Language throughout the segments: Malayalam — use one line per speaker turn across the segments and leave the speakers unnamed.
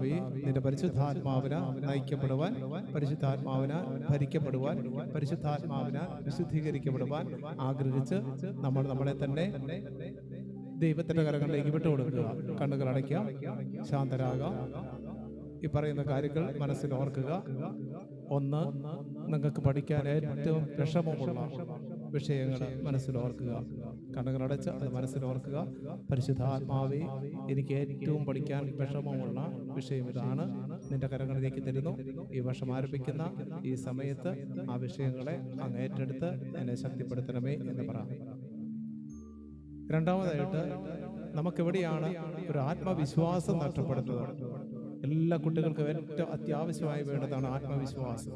നിന്റെ പരിശുദ്ധാത്മാവിന നയിക്കപ്പെടുവാൻ പരിശുദ്ധാത്മാവിന ഭരിക്കപ്പെടുവാൻ പരിശുദ്ധാത്മാവിന വിശുദ്ധീകരിക്കപ്പെടുവാൻ ആഗ്രഹിച്ച് നമ്മൾ നമ്മളെ തന്നെ ദൈവത്തിന്റെ കരങ്ങളിലേക്ക് വിട്ടുകൊടുക്കുക. കണ്ണുകൾ അടയ്ക്കാം ശാന്തരാകാം ഈ പറയുന്ന കാര്യങ്ങൾ മനസ്സിൽ ഓർക്കുക. ഒന്ന് നിങ്ങൾക്ക് പഠിക്കാൻ ഏറ്റവും വിഷമമുള്ള വിഷയങ്ങൾ മനസ്സിൽ ഓർക്കുക. കണ്ണുകളടച്ച് അത് മനസ്സിൽ ഓർക്കുക. പരിശുദ്ധാത്മാവേ എനിക്ക് ഏറ്റവും പഠിക്കാൻ വിഷമമുള്ള വിഷയം ഇതാണ്. നിന്റെ കരങ്ങളിലേക്ക് തരുന്നു. ഈ വർഷം ആരംഭിക്കുന്ന ഈ സമയത്ത് ആ വിഷയങ്ങളെ അങ്ങ് ഏറ്റെടുത്ത് എന്നെ ശക്തിപ്പെടുത്തണമേ എന്ന് പറയാം രണ്ടാമതായിട്ട് നമുക്കെവിടെയാണ് ഒരു ആത്മവിശ്വാസം നഷ്ടപ്പെടുന്നത്? എല്ലാ കുട്ടികൾക്കും ഏറ്റവും അത്യാവശ്യമായി വേണ്ടതാണ് ആത്മവിശ്വാസം.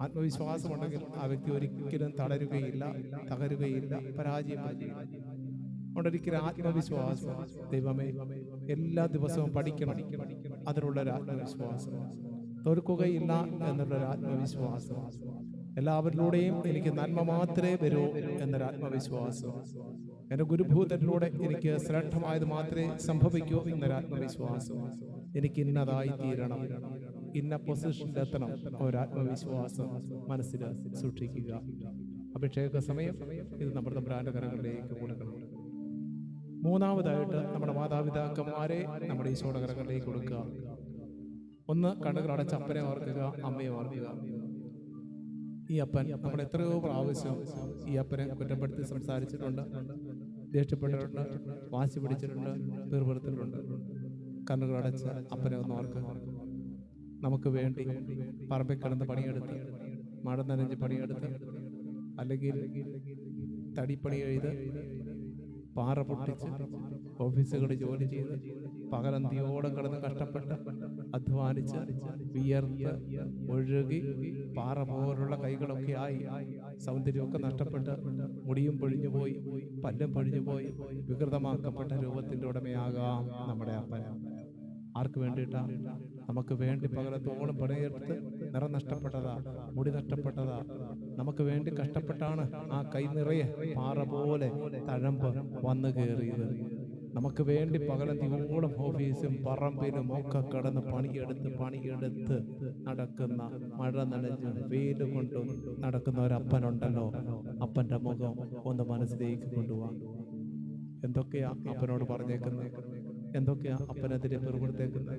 ആത്മവിശ്വാസം ഉണ്ടെങ്കിൽ ആ വ്യക്തി ഒരിക്കലും തളരുകയില്ല തകരുകയില്ല പരാജയപ്പെടുകയില്ല. അതുകൊണ്ടൊരിക്കലും ആത്മവിശ്വാസം ദൈവമേ എല്ലാ ദിവസവും പഠിക്കണം. അതിനുള്ള ഒരു ആത്മവിശ്വാസം. തോൽക്കുകയില്ല എന്നുള്ളൊരു ആത്മവിശ്വാസം. എല്ലാവരിലൂടെയും എനിക്ക് നന്മ മാത്രമേ വരൂ എന്നൊരു ആത്മവിശ്വാസം. എന്റെ ഗുരുഭൂതനിലൂടെ എനിക്ക് ശ്രേഷ്ഠമായത് മാത്രമേ സംഭവിക്കൂ എന്നൊരു ആത്മവിശ്വാസം. എനിക്ക് ഇന്നതായി തീരണം. ഇന്ന പൊസിഷനിലെത്തണം ഒരു ആത്മവിശ്വാസം മനസ്സിൽ സൂക്ഷിക്കുക. അഭിഷേക സമയം ഇത് നമ്മുടെ തമ്പുരാന്റെ കരങ്ങളിലേക്ക് കൊടുക്കണം. മൂന്നാമതായിട്ട് നമ്മുടെ മാതാപിതാക്കന്മാരെ നമ്മുടെ ഈശോയുടെ കരങ്ങളിലേക്ക് കൊടുക്കുക. ഒന്ന് കണ്ണുകൾ അടച്ച് അപ്പനെ ഓർക്കുക അമ്മയെ ഓർക്കുക. ഈ അപ്പൻ നമ്മൾ എത്രയോ പ്രാവശ്യം ഈ അപ്പനെ കുറ്റപ്പെടുത്തി സംസാരിച്ചിട്ടുണ്ട് ദേഷ്യപ്പെട്ടിട്ടുണ്ട് വാശി പിടിച്ചിട്ടുണ്ട് തീർപ്പെടുത്തിട്ടുണ്ട് കണ്ണുകൾ അടച്ച് അപ്പനെ ഒന്ന് ഓർക്കുക. നമുക്ക് വേണ്ടി പറമ്പിൽ കിടന്ന് പണിയെടുത്ത് മഴ നനഞ്ഞ് പണിയെടുത്ത് അല്ലെങ്കിൽ തടിപ്പണി എഴുത് പാറ പൊട്ടിച്ച് ഓഫീസുകളിൽ ജോലി ചെയ്ത് പകലന്തിയോടെ കിടന്ന് കഷ്ടപ്പെട്ട് അധ്വാനിച്ച് വിയർത്ത് ഒഴുകി പാറ പോലുള്ള കൈകളൊക്കെ ആയി സൗന്ദര്യമൊക്കെ നഷ്ടപ്പെട്ട് മുടിയും പൊഴിഞ്ഞു പോയി പല്ലും പൊഴിഞ്ഞു പോയി വികൃതമാക്കപ്പെട്ട രൂപത്തിന്റെ ഉടമയാകാം നമ്മുടെ അപ്പൻ. ആർക്ക് വേണ്ടിയിട്ടാ? നമുക്ക് വേണ്ടി പകലത്തോളം പണിയെടുത്ത് നിറം നഷ്ടപ്പെട്ടതാ മുടി നഷ്ടപ്പെട്ടതാ. നമുക്ക് വേണ്ടി കഷ്ടപ്പെട്ടാണ് ആ കൈ നിറയെ പാറ പോലെ തഴമ്പ് വന്നു കയറിയത്. നമുക്ക് വേണ്ടി പകലന്തിയോളം ഓഫീസും പറമ്പിലും ഒക്കെ കടന്ന് പണിയെടുത്ത് പണിയെടുത്ത് നടക്കുന്ന മഴ നനഞ്ഞ് വെയിൽ കൊണ്ട് നടക്കുന്ന ഒരു അപ്പനുണ്ടല്ലോ. അപ്പന്റെ മുഖം ഒന്ന് മനസ്സിലേക്ക് കൊണ്ടുപോകാം എന്തൊക്കെയാ അപ്പനോട് പറഞ്ഞേക്കുന്നത് എന്തൊക്കെയാ അപ്പനെതിരെ പെറുപെടുത്തേക്കുന്നത്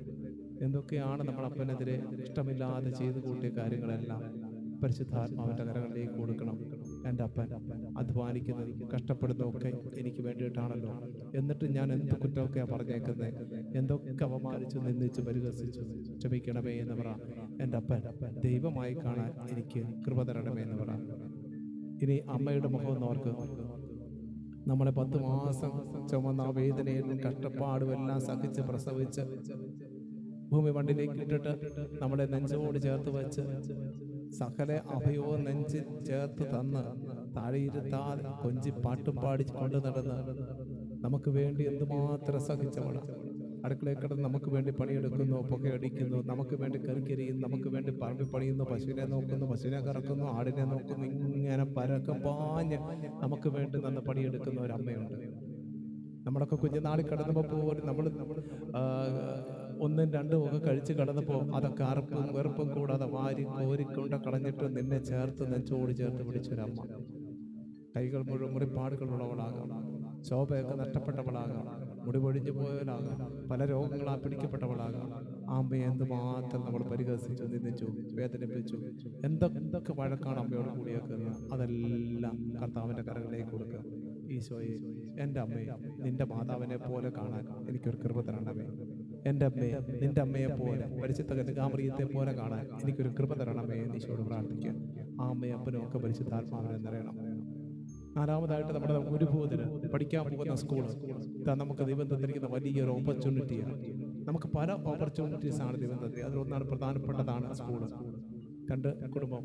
എന്തൊക്കെയാണ് നമ്മൾ അപ്പനെതിരെ ഇഷ്ടമില്ലാതെ ചെയ്തു കൂട്ടിയ കാര്യങ്ങളെല്ലാം പരിശുദ്ധാത്മാവിന്റെ കരകളിലേക്ക് കൊടുക്കണം. എന്റെ അപ്പൻ അധ്വാനിക്കുന്നത് കഷ്ടപ്പെടുന്നതൊക്കെ എനിക്ക് വേണ്ടിയിട്ടാണല്ലോ. എന്നിട്ട് ഞാൻ എന്ത് കുറ്റമൊക്കെയാണ് പറഞ്ഞേക്കുന്നത്? എന്തൊക്കെ അപമാനിച്ചു നിന്ദിച്ചു പരിഹസിച്ചു ക്ഷമിക്കണമേ എന്ന് പറ. എന്റെ അപ്പൻ ദൈവമായി കാണാൻ എനിക്ക് കൃപ തരണമേ എന്ന് പറ. ഇനി അമ്മയുടെ മുഖം ഒന്ന് ഓർക്ക്. നമ്മളെ പത്ത് മാസം ചുമന്ന വേദനയിലും കഷ്ടപ്പാടും എല്ലാം സഹിച്ച് പ്രസവിച്ച് ഭൂമി മണ്ണിലേക്ക് ഇട്ടിട്ട് നമ്മളെ നെഞ്ചോട് ചേർത്ത് വെച്ച് സകല അഭയവും നെഞ്ച് ചേർത്ത് തന്ന് താഴെയിരുത്താതെ കൊഞ്ചി പാട്ടും പാടി കൊണ്ടു നടന്ന് നമുക്ക് വേണ്ടി എന്തുമാത്രം സഹിച്ചവളാണ് അടുക്കളയിൽ കിടന്ന് നമുക്ക് വേണ്ടി പണിയെടുക്കുന്നു പുകയടിക്കുന്നു നമുക്ക് വേണ്ടി കറിക്കരിയുന്നു നമുക്ക് വേണ്ടി പറമ്പിൽ പണിയുന്നു പശുവിനെ നോക്കുന്നു പശുവിനെ കറക്കുന്നു ആടിനെ നോക്കുന്നു ഇങ്ങനെ പരക്കം പാഞ്ഞ് നമുക്ക് വേണ്ടി നിന്ന് പണിയെടുക്കുന്ന ഒരു അമ്മയുണ്ട്. നമ്മളൊക്കെ കുഞ്ഞുനാളിൽ കിടന്നപ്പോൾ പോലും നമ്മൾ ഒന്നും രണ്ടും ഒക്കെ കഴിച്ച് കിടന്നപ്പോൾ അതൊക്കെ അറുപ്പും വെറുപ്പും കൂടാതെ വാരി കോരിക്കൊണ്ട് കളഞ്ഞിട്ട് നിന്നെ ചേർത്ത് നെഞ്ചോട് ചേർത്ത് പിടിച്ചൊരമ്മ. കൈകൾ മുഴുവൻ മുറിപ്പാടുകളുള്ളവളാകാം ശോഭയൊക്കെ നഷ്ടപ്പെട്ടവളാകാം. മുടി പൊഴിഞ്ഞു പോയവളാകാം പല രോഗങ്ങളാ പിടിക്കപ്പെട്ടവളാകാം. അമ്മയെ എന്തുമാത്രം നമ്മൾ പരിഹസിച്ചു നിന്ദിച്ചു വേദനിപ്പിച്ചു എന്തൊക്കെ വഴക്കാണ് അമ്മയോട് കൂടിയേക്കുന്നത് അതെല്ലാം കർത്താവിന്റെ കരകളിലേക്ക് കൊടുക്കുക. ഈശോയെ എന്റെ അമ്മയെ നിന്റെ മാതാവിനെ പോലെ കാണാൻ എനിക്കൊരു കൃപ തരണമേ. എന്റെ അമ്മയെ നിന്റെ അമ്മയെ പോലെ പരിശുദ്ധ കന്യകാമറിയത്തെ പോലെ കാണാൻ എനിക്കൊരു കൃപ തരണമേ എന്ന് ഈശോയോട് പ്രാർത്ഥിക്കുക. ആ അമ്മയും അപ്പനും ഒക്കെ പരിശുദ്ധാത്മാവിനെ നിറയണം. നാലാമതായിട്ട് നമ്മുടെ ഗുരുഭൂതിന് പഠിക്കാൻ പോകുന്ന സ്കൂൾ ഇതാ നമുക്ക് ദൈവം തന്നിരിക്കുന്ന വലിയൊരു ഓപ്പർച്യൂണിറ്റിയാണ് നമുക്ക് പല ഓപ്പർച്യൂണിറ്റീസ് ആണ് ദൈവം തന്നത് അതിലൊന്നാണ് പ്രധാനപ്പെട്ടതാണ് സ്കൂൾ രണ്ട് കുടുംബം.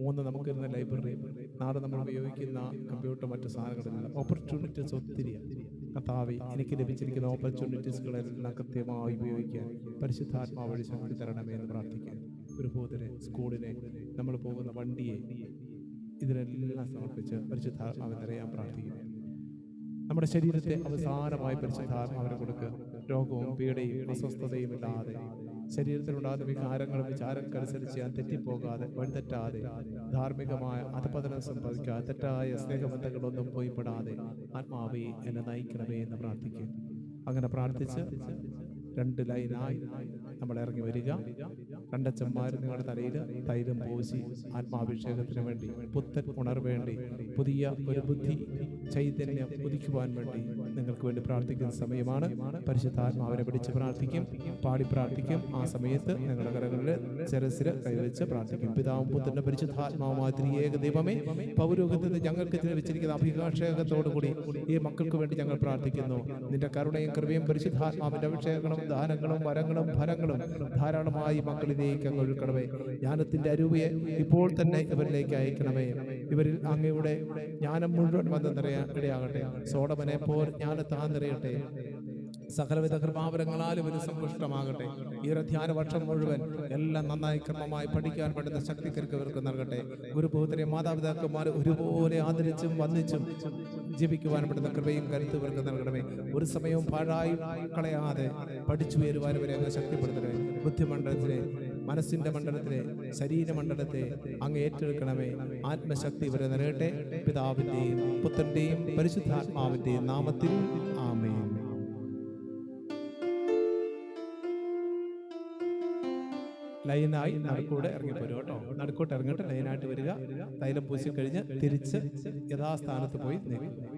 മൂന്ന് നമുക്കിരുന്ന ലൈബ്രറി നാളെ നമ്മൾ ഉപയോഗിക്കുന്ന കമ്പ്യൂട്ടർ മറ്റു സാധനങ്ങളെല്ലാം. ഓപ്പർച്യൂണിറ്റീസ് ഒത്തിരിയാണ് കർത്താവെ എനിക്ക് ലഭിച്ചിരിക്കുന്ന ഓപ്പർച്യൂണിറ്റീസുകളെല്ലാം കൃത്യമായി ഉപയോഗിക്കാൻ പരിശുദ്ധാത്മാവ് വഴി ശക്തി തരണമേ എന്ന് പ്രാർത്ഥിക്കാൻ ഒരു ഭൂതിനെ സ്കൂളിനെ നമ്മൾ പോകുന്ന വണ്ടിയെ ഇതിനെല്ലാം സമർപ്പിച്ച് പരിശുദ്ധാത്മാവിനെ നിറയാൻ പ്രാർത്ഥിക്കുന്നു. നമ്മുടെ ശരീരത്തെ അവസാനമായി പരിശുദ്ധാത്മാവിനെ കൊടുക്കുക രോഗവും പീഡയും അസ്വസ്ഥതയും ഇല്ലാതെ. ശരീരത്തിലുണ്ടാകുന്ന വികാരങ്ങളും വിചാരങ്ങൾക്കനുസരിച്ച് ഞാൻ തെറ്റിപ്പോകാതെ വഴിതെറ്റാതെ ധാർമ്മികമായ അധപതനം സംഭവിക്കാതെ തെറ്റായ സ്നേഹബന്ധങ്ങളൊന്നും പോയിപ്പെടാതെ ആത്മാവേ എന്നെ നയിക്കണമേ എന്ന് പ്രാർത്ഥിക്കും അങ്ങനെ പ്രാർത്ഥിച്ച് രണ്ട് ലൈനായി നമ്മൾ ഇറങ്ങി വരിക. രണ്ടച്ചന്മാർ നിങ്ങളുടെ തലയിൽ തൈലം പൂശി ആത്മാഭിഷേകത്തിന് വേണ്ടി പുത്തൻ ഉണർവേണ്ടി പുതിയ ഒരു ബുദ്ധി ചൈതന്യം ഉദിക്കുവാൻ വേണ്ടി നിങ്ങൾക്ക് വേണ്ടി പ്രാർത്ഥിക്കുന്ന സമയമാണ്. പരിശുദ്ധാത്മാവിനെ പിടിച്ച് പ്രാർത്ഥിക്കും. പാടി പ്രാർത്ഥിക്കും. ആ സമയത്ത് നിങ്ങളുടെ കരകളിൽ ശിരസിൽ കൈവച്ച് പ്രാർത്ഥിക്കും. പിതാവും പുത്രന്റെ പരിശുദ്ധാത്മാവുമായ ഏക ദൈവമേ പൗരോഗത്തിൽ ഞങ്ങൾക്ക് വെച്ചിരിക്കുന്ന അഭിഭാഷകത്തോടു കൂടി ഈ മക്കൾക്ക് വേണ്ടി ഞങ്ങൾ പ്രാർത്ഥിക്കുന്നു. നിന്റെ കരുണയും കൃപയും പരിശുദ്ധാത്മാവിന്റെ അഭിഷേകങ്ങളും ദാനങ്ങളും വരങ്ങളും ഫലങ്ങളും ധാരാളമായി മക്കളിലേക്ക് അങ്ങ് ഒഴുക്കണമേ ജ്ഞാനത്തിന്റെ അരുവിയെ ഇപ്പോൾ തന്നെ ഇവരിലേക്ക് അയക്കണമേ. ഇവരിൽ അങ്ങയുടെ ജ്ഞാനം മുഴുവൻ വന്ന് നിറയാൻ ഇടയാകട്ടെ. സോടമനെ പോൽ ജ്ഞാനത്താൻ നിറയട്ടെ. സകലവിധ കൃപാവരങ്ങളാൽ ഇവർ സമ്പുഷ്ടമാകട്ടെ. ഈ ധ്യാന വർഷം മുഴുവൻ എല്ലാം നന്നായി ക്രമമായി പഠിക്കാൻ പറ്റുന്ന ശക്തി കരുക്ക് ഇവർക്ക് നൽകട്ടെ. ഗുരുപുത്രെ മാതാപിതാക്കന്മാർ ഒരുപോലെ ആദരിച്ചും വന്ദിച്ചും ജീവിക്കുവാൻ പറ്റുന്ന കൃപയും കരുത്തും ഇവർക്ക് നൽകണമേ. ഒരു സമയവും പാഴായി കളയാതെ പഠിച്ചു വരുവാൻ ഇവരെ അങ്ങ് ശക്തിപ്പെടുത്തണമേ. ബുദ്ധിമണ്ഡലത്തിലെ മനസ്സിന്റെ മണ്ഡലത്തിലെ ശരീരമണ്ഡലത്തെ അങ്ങ് ഏറ്റെടുക്കണമേ. ആത്മശക്തി ഇവരെ നിറയട്ടെ പിതാവിന്റെയും പുത്രന്റെയും പരിശുദ്ധാത്മാവിന്റെയും നാമത്തിൽ ആമേൻ. ലൈനായി നടുക്കൂടെ ഇറങ്ങിപ്പോരും കേട്ടോ. നടുക്കോട്ട് ഇറങ്ങിട്ട്. ലൈനായിട്ട് വരിക. തൈലം പൂശി കഴിഞ്ഞ് തിരിച്ച് യഥാസ്ഥാനത്ത് പോയി നിൽക്കും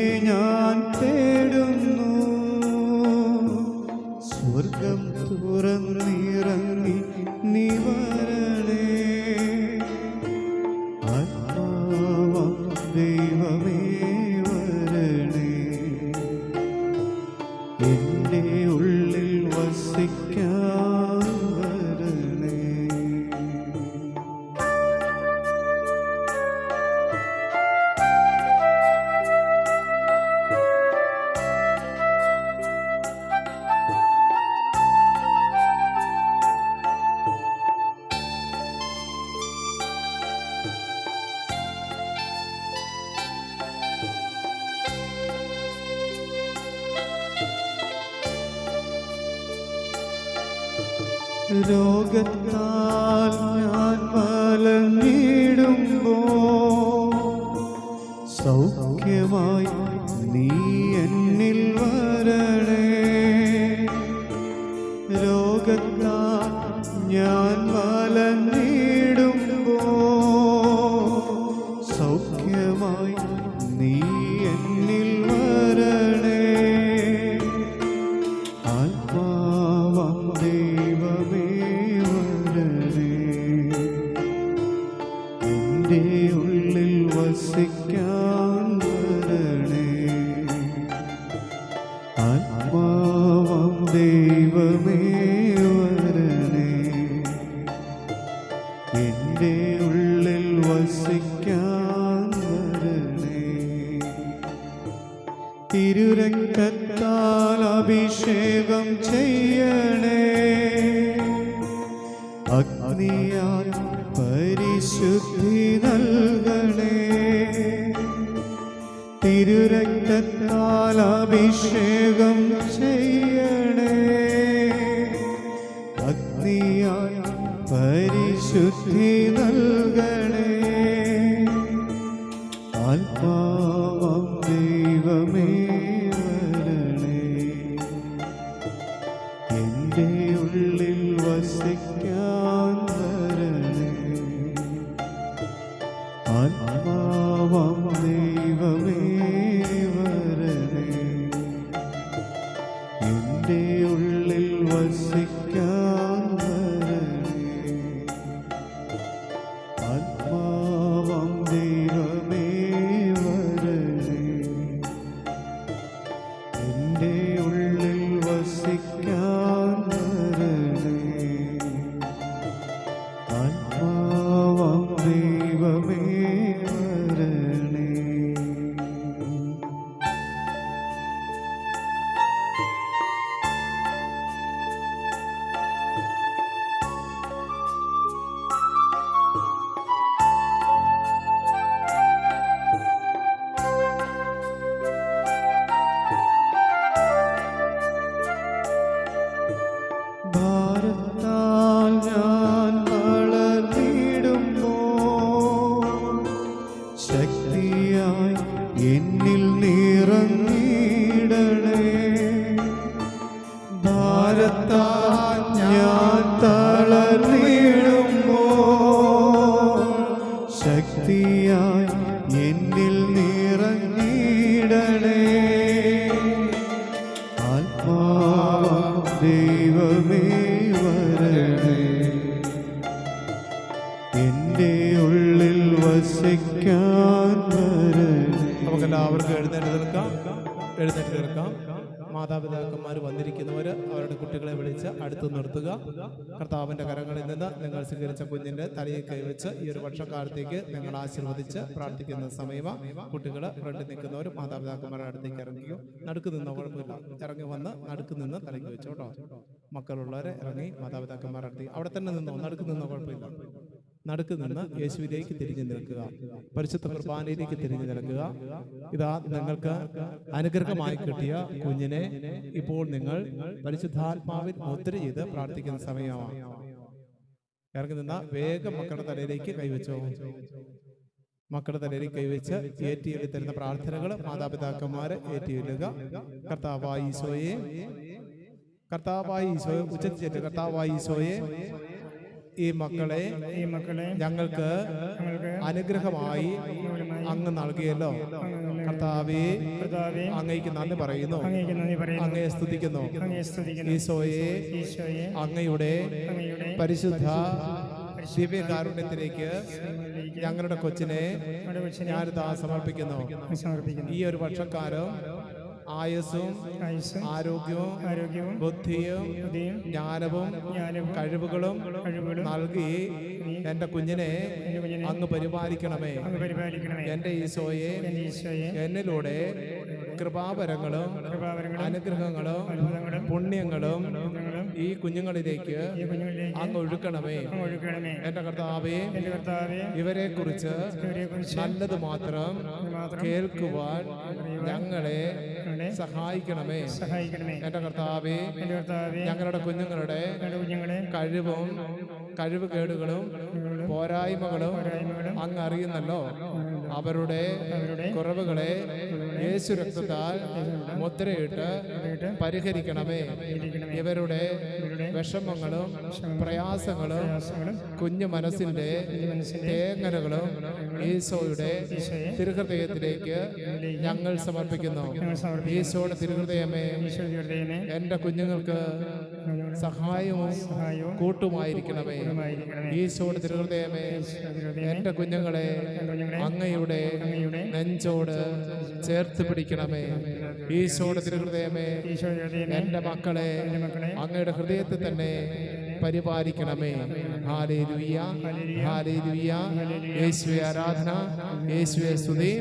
സൗഖ്യമായി നീ എന്നിൽ വരണേ. രോഗത്താൽ ഞാൻ മലങ്ങിടുമ്പോ തിരുരക്തത്താൽ അഭിഷേകം ചെയ്യണേ. അഗ്നിയായ പരിശുദ്ധി என் വരണേ
നമുക്കെല്ലാവർക്കും എഴുന്നേറ്റ് നിൽക്കാം. എഴുന്നേറ്റ് നിൽക്കാം. മാതാപിതാക്കന്മാർ വന്നിരിക്കുന്നവർ അവരുടെ കുട്ടികളെ വിളിച്ച് അടുത്ത് നിർത്തുക. കർത്താവിന്റെ കരങ്ങളിൽ നിന്ന് നിങ്ങൾ സ്വീകരിച്ച കുഞ്ഞിന്റെ തലയിൽ കൈവച്ച് ഈ ഒരു വർഷക്കാലത്തേക്ക് നിങ്ങൾ ആശീർവദിച്ച് പ്രാർത്ഥിക്കുന്ന സമയമാ കുട്ടികൾ ഫ്രണ്ടിൽ നിൽക്കുന്നവർ മാതാപിതാക്കന്മാരുടെ അടുത്തേക്ക് ഇറങ്ങിയോ നടുക്ക് നിന്നോ കുഴപ്പമില്ല. ഇറങ്ങി വന്ന് നടുക്ക് നിന്ന് തലയ്ക്ക് വെച്ചോട്ടോ. മക്കളുള്ളവരെ ഇറങ്ങി മാതാപിതാക്കന്മാരുടെ അടുത്തേക്ക്. അവിടെ തന്നെ നിന്നോ? നടുക്ക് നിന്നോ? കുഴപ്പമില്ല. നടുക്ക് നിന്ന് യേശുവിലേക്ക് തിരിഞ്ഞു നിൽക്കുക. പരിശുദ്ധ കുർബാനയിലേക്ക് തിരിഞ്ഞു നിൽക്കുക. ഇതാ നിങ്ങൾക്ക് അനുഗ്രഹമായി കിട്ടിയ കുഞ്ഞിനെ ഇപ്പോൾ നിങ്ങൾ പരിശുദ്ധാത്മാവിൽ മുദ്ര ചെയ്ത് പ്രാർത്ഥിക്കുന്ന സമയമാണ്. ഇറങ്ങി നിന്ന വേഗം മക്കളുടെ തലയിലേക്ക് കൈവച്ചോ? മക്കളുടെ തലയിൽ കൈവച്ച് ഏറ്റിയിൽ തരുന്ന പ്രാർത്ഥനകൾ മാതാപിതാക്കന്മാരെ ഏറ്റിയില്ലുക കർത്താവായി ഈശോയെ. കർത്താവായി ഈശോയെ. ഉച്ചത്തിൽ കർത്താവായി ഈശോയെ. ഈ മക്കളെ
ഈ മക്കളെ
ഞങ്ങൾക്ക് അനുഗ്രഹമായി അങ്ങ് നൽകിയല്ലോ. കർത്താവേ അങ്ങയ്ക്ക് നന്ദി പറയുന്നു. അങ്ങയെ സ്തുതിക്കുന്നു. ഈശോയെ അങ്ങയുടെ പരിശുദ്ധ ദിവ്യകാരുണ്യത്തിലേക്ക് ഞങ്ങളുടെ കൊച്ചിനെ ഞാനിതാ സമർപ്പിക്കുന്നു. ഈ ഒരു വർഷക്കാലം ആയുസ്സും ആരോഗ്യവും
ആരോഗ്യവും
ബുദ്ധിയും ജ്ഞാനവും കഴിവുകളും നൽകി എന്റെ കുഞ്ഞിനെ അങ്ങ് പരിപാലിക്കണമേ. എന്റെ ഈശോയെ എന്നിലൂടെ കൃപാവരങ്ങളും അനുഗ്രഹങ്ങളും പുണ്യങ്ങളും ഈ കുഞ്ഞുങ്ങളിലേക്ക് അങ്ങ് ഒഴുക്കണമേ. എന്റെ കർത്താവേ ഇവരെ കുറിച്ച് നല്ലത് മാത്രം കേൾക്കുവാൻ ഞങ്ങളെ സഹായിക്കണമേ.
സഹായിക്കണമേ.
എന്റെ കർത്താവേ ഞങ്ങളുടെ കുഞ്ഞുങ്ങളുടെ
ഞങ്ങളുടെ കുഞ്ഞുങ്ങളെ
കഴിവും കഴിവ് കേടുകളും
പോരായ്മകളും
അങ്ങ് അറിയുന്നല്ലോ. അവരുടെ കുറവുകളെ യേശു രക്തത്താൽ മുദ്രയിട്ട് പരിഹരിക്കണമേ. ഇവരുടെ വിഷമങ്ങളും പ്രയാസങ്ങളും കുഞ്ഞു മനസ്സിന്റെ തേങ്ങനകളും ഈശോയുടെ തിരുഹൃദയത്തിലേക്ക് ഞങ്ങൾ സമർപ്പിക്കുന്നു. ഈശോയുടെ തിരുഹൃദയമേ എന്റെ കുഞ്ഞുങ്ങൾക്ക് സഹായവും കൂട്ടുമായിരിക്കണമേ.
ഈശോട്
ഈശോയുടെ തിരുഹൃദയമേ എന്റെ കുഞ്ഞുങ്ങളെ അങ്ങയുടെ നെഞ്ചോട് ചേർത്ത് പിടിക്കണമേ. ഈശോയുടെ തിരുഹൃദയമേ എന്റെ മക്കളെ അങ്ങയുടെ ഹൃദയത്തിൽ തന്നെ പരിപാലിക്കണമേ. ഹാലേലുയ്യ ഹാലേലുയ്യ യേശുവെ ആരാധന യേശുവെ സ്തുതി.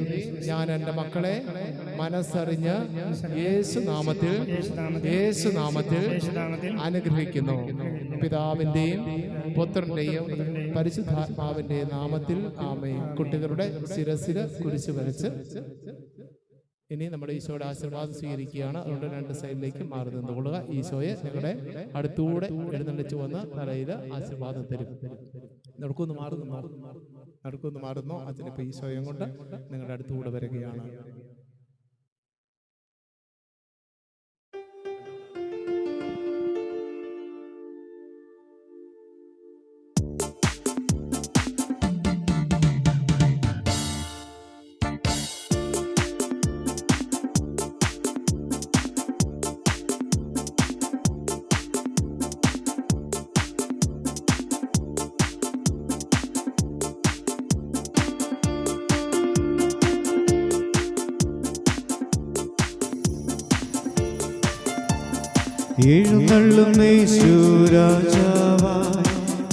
ഞാൻ എന്റെ മക്കളെ മനസ്സറിഞ്ഞ് യേശുനാമത്തിൽ യേശുനാമത്തിൽ യേശു നാമത്തിൽ
നാമത്തിൽ
അനുഗ്രഹിക്കുന്നു. പിതാവിന്റെയും പുത്രന്റെയും പരിശുദ്ധാത്മാവിന്റെ നാമത്തിൽ ആമയും കുട്ടികളുടെ ശിരസിര കുരിശ് വരച്ച് ഇനി നമ്മുടെ ഈശോയുടെ ആശീർവാദം സ്വീകരിക്കുകയാണ്. അതുകൊണ്ട് രണ്ട് സൈഡിലേക്ക് മാറി നിന്നുകൊള്ളുക. ഈശോയെ നിങ്ങളുടെ അടുത്തൂടെ എഴുന്നള്ളിച്ചു വന്ന് തലയിൽ ആശീർവാദം തരും. നടക്കൊന്ന് മാറുന്നു. നടക്കൊന്ന് മാറുന്നു. അച്ഛനിപ്പോൾ ഈശോയും കൊണ്ട് നിങ്ങളുടെ അടുത്തുകൂടെ വരികയാണ്.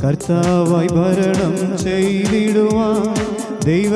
കർത്താവായി ഭരണം ചെയ്തിടുവാൻ ദൈവ